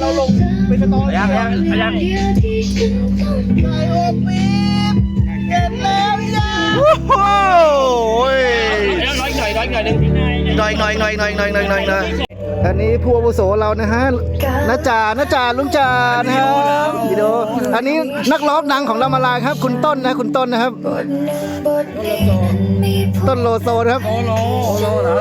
เราลงเป็นสตอรี่ยังยังยังไอโอปีบเก็บแล้วยังโอ้โหยน้อยหน่อยน้อยหน่อยนึงหน่อยหน่อยหน่อยหน่อยหน่อยหน่อยหน่อยหน่อยอันนี้ผู้อาวุโสเรานะฮะน้าจ่าน้าจ่าลุงจ่านะครับวิดีโออันนี้นักร้องดังของเรามาลายครับ คุณต้นนะคุณต้นนะครับ ต้นโลโซนะครับโอโลโอโลเหรอ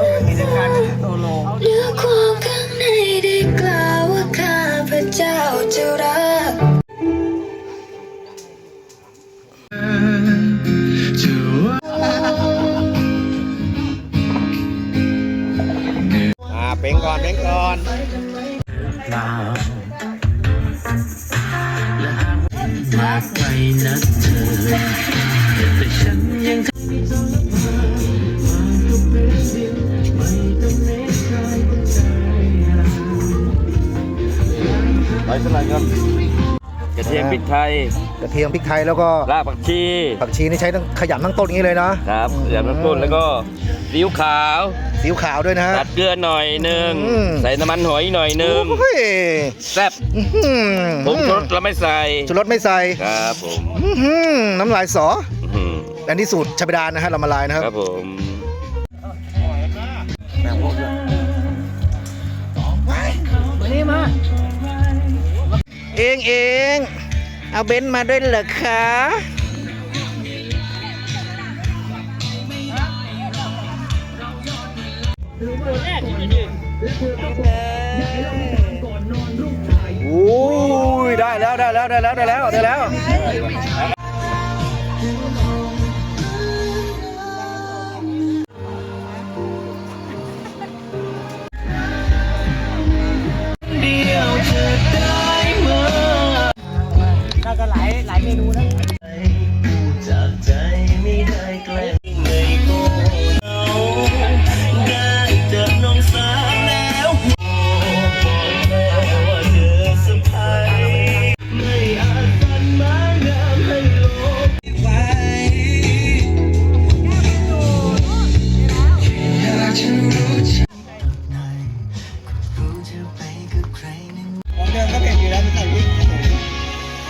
ระเทียมพริกไทยแล้วก็รากผักชีผักชีนี่ใช้ทั้งขยำทั้งต้นอย่างนี้เลยนะครับอย่างน้ำต้นแล้วก็ซีอิ๊วขาวสีอิ๊วขาวด้วยนะฮะตัดเกลือหน่อยหนึ่งอืมใส่น้ำมันหอยหน่อยหนึ่งโอ้ยแซ่บอื้อหือผงชูรสเราไม่ใส่ชูรสไม่ใส่ครับผมอื้อหือน้ำลายสออื้ออันนี้สูตรชาบดานนะฮะเรามาลายนะคหืรัอบครับผมเองเอง เอาเบนซ์มาด้วยเหรอคะโอ้ยได้แล้วได้แล้วได้แล้วได้แล้วได้แล้ว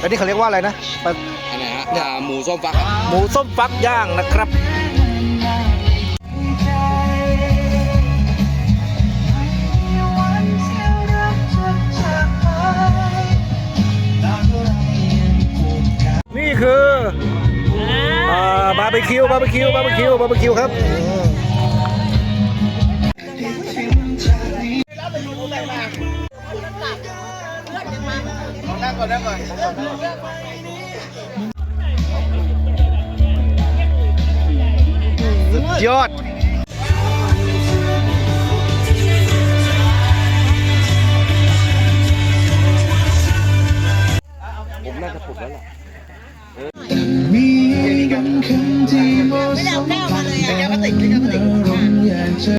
นนี้เขาเรียกว่าอะไรนะปลาอันไหนฮะอ่าหมูส้มฟักครับหมูส้มฟักย่างนะครับ นี่คืออ่าบาร์บีคิวบาร์บีคิวบาร์บีคิวบาร์บีคิวครับ ก่อนนั่งก่อนสุดยอดแต่ะม่เหมแต่แกมาติดแกมา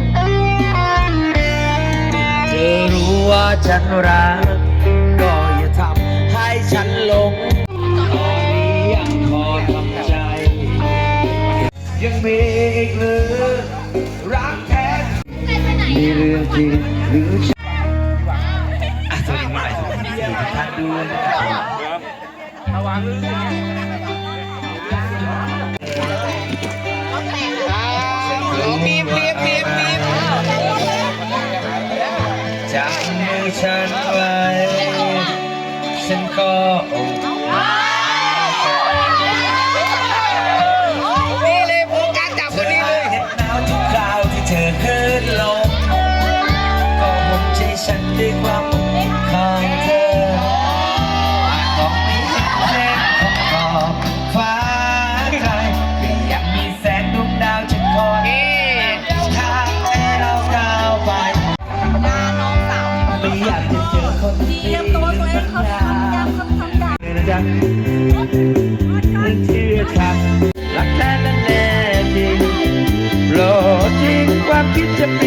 ว่าฉันรัก ก็อย่าทำให้ฉันหลงตอนนี้ยังพอทำใจ ยังมีอีกหรือรักแท้มีเรื่องจริงหรือ ด้วยความของเธออาจมองไม่เห็นแสงของขอบฟ้าไกลก็ยังมีแสงดวงดาวจะคอยทางให้เราก้าวไปไม่อยากจะเจอคนที่เตรียมตัวตัวเองเขาทำยำคำทำยนะจ๊ะเชื่อคำรักแท้และแน่จริงโปรดทิ้งความคิดจะ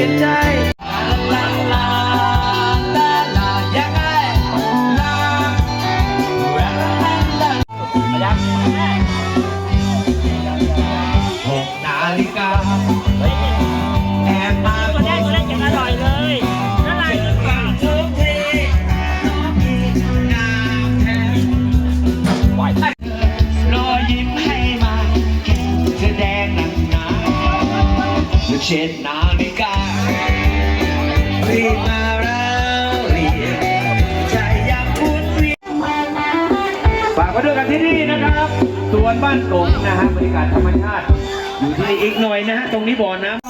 ฬิกาแอบมาตัวแรกตัวแรกยังอร่อยเลยน่ารักฟังทุกทีน้ำแข็งรอยยิ้มให้มาแสดงหนักหนาเช็ดนาฬิการีบมาแล้วรีบใจยังพูดเวียนฝากไว้ด้วยกันที่นี่นะครับสวนบ้านกงนะฮะบรรยากาศธรรมชาติ อยู่ที่อีกหน่อยนะฮะตรงนี้บ่อน้ำ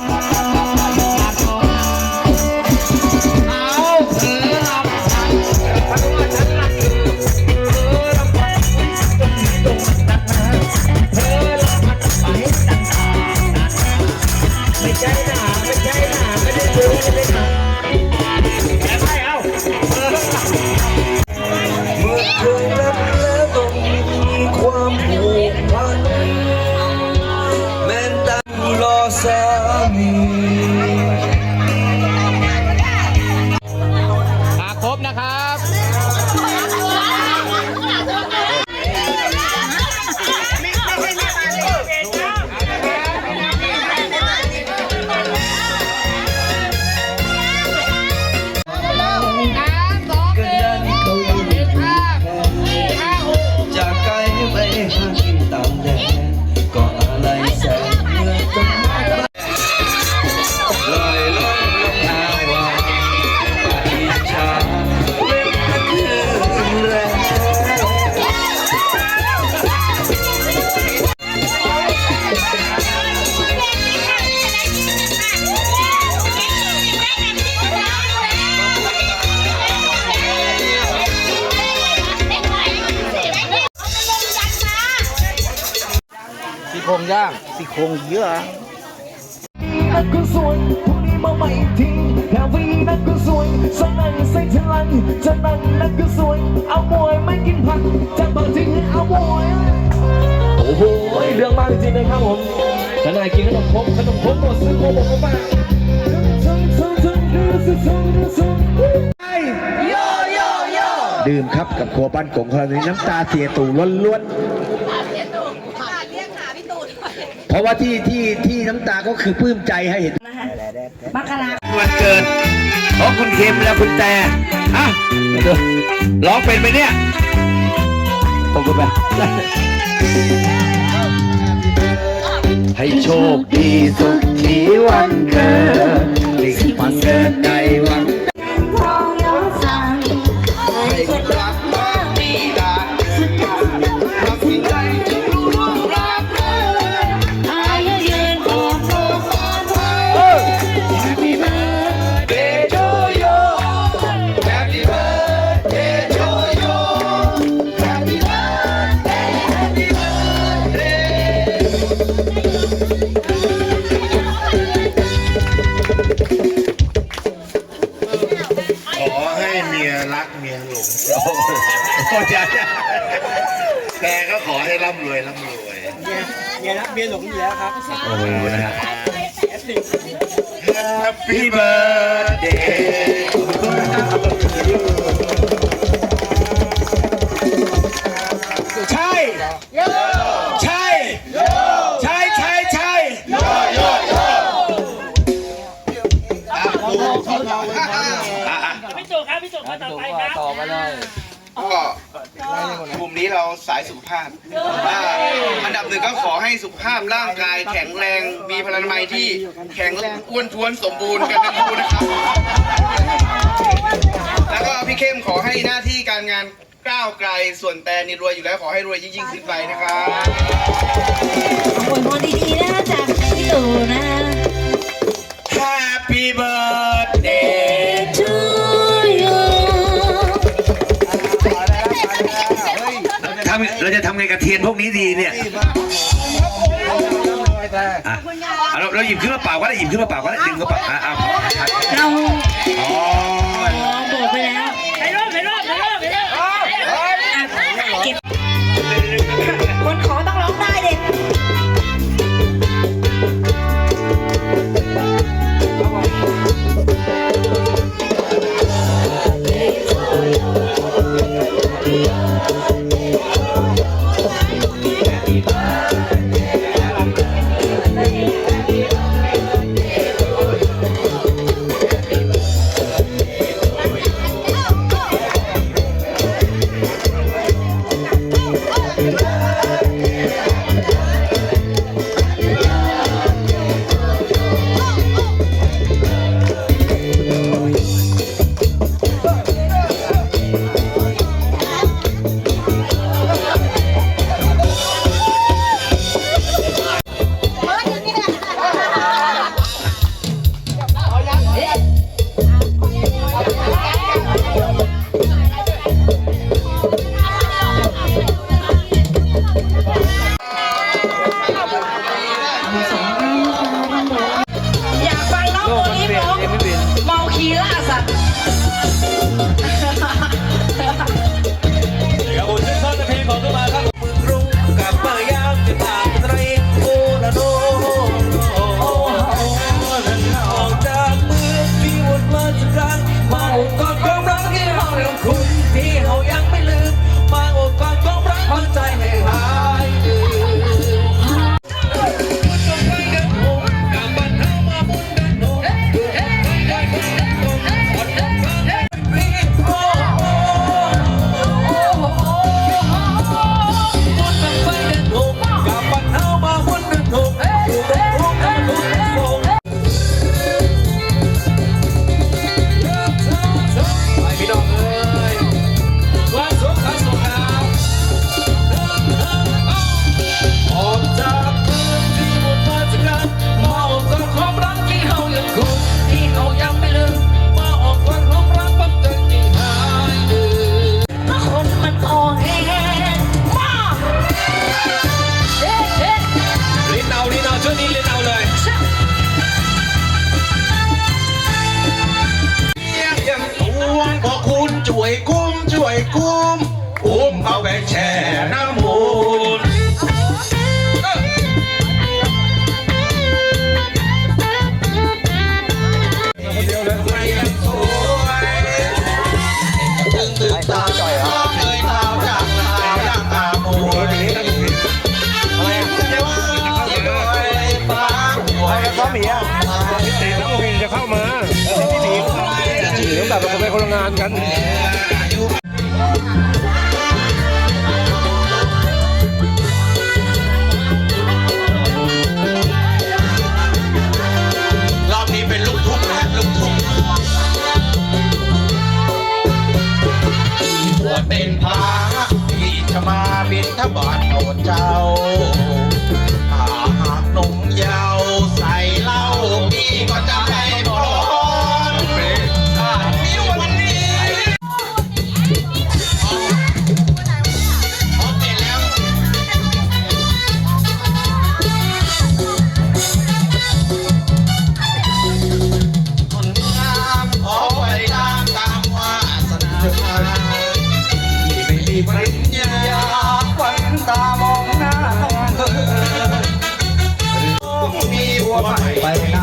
ย่างซี่โครงเยอะนักก็สวยพรุ่งนี้มาใหม่ทีแค่วีนักก็สวยสนั่นใส่ทลันจะนั่นนักก็สวยเอามวยไม่กินผักจะเปิดทิ้งให้เอามวยโอ้โหเรื่องมากจริงๆนะครับผมขณะกินขนมครกขนมครกหมดซื้อโมบอกมาบ้างดื่มครับกับครัวบ้านกงของเราในน้ำตาเสียตู่ล้วนๆเพ ราะว่าที่ที่ที่น้ำตาก็คือปลื้มใจให้เห็นมกราวันเกิดของคุณเค็มและคุณแต่อะเดี๋ยวร้องเป็นไหมเนี่ยผมก็แบบให้โชคดีสุขทีวันเกิดที่วันเกิดในวัน โอ้โหนะฮะ Happy birthday ใช่ายสุขภาพอ่าอันดับหนึ่งก็ขอให้สุขภาพร่างกายแข็งแรง มีพลานามัยที่แข็งแรงอ้วนท้วนสมบูรณ์กันทั้งคู่นะครับ แล้วก็พี่เข้มขอให้หน้าที่การงานก้าวไกล ส่วนแต่นี่รวยอยู่แล้วขอให้รวยยิ่งๆขึ้นไปนะครับ จะทำไงกับเทียนพวกนี้ดีเนี่ยอะเอาเราเราหยิบขึ้นมาเปล่าก็ได้หยิบขึ้นมาเปล่าก็ได้ดึงก็เปล่าอะอะเราอ๋อ เดี๋ยวกลับมเป็นคนละงานกันรอบนี้เป็นลูกทุ่งนะลูกทุ่งบวเป็นพระที่จะมาบินทบาทโปรดเจ้า Bye.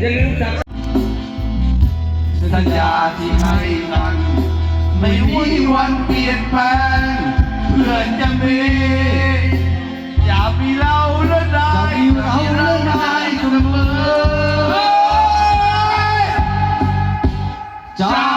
อย่าลืมจัสัญญาที่ให้นั้น ไม่มีวันเปลี่ยนแปลงเพื่อนจะมีอย่ามีเราละได้เราละได้เสมอจ้า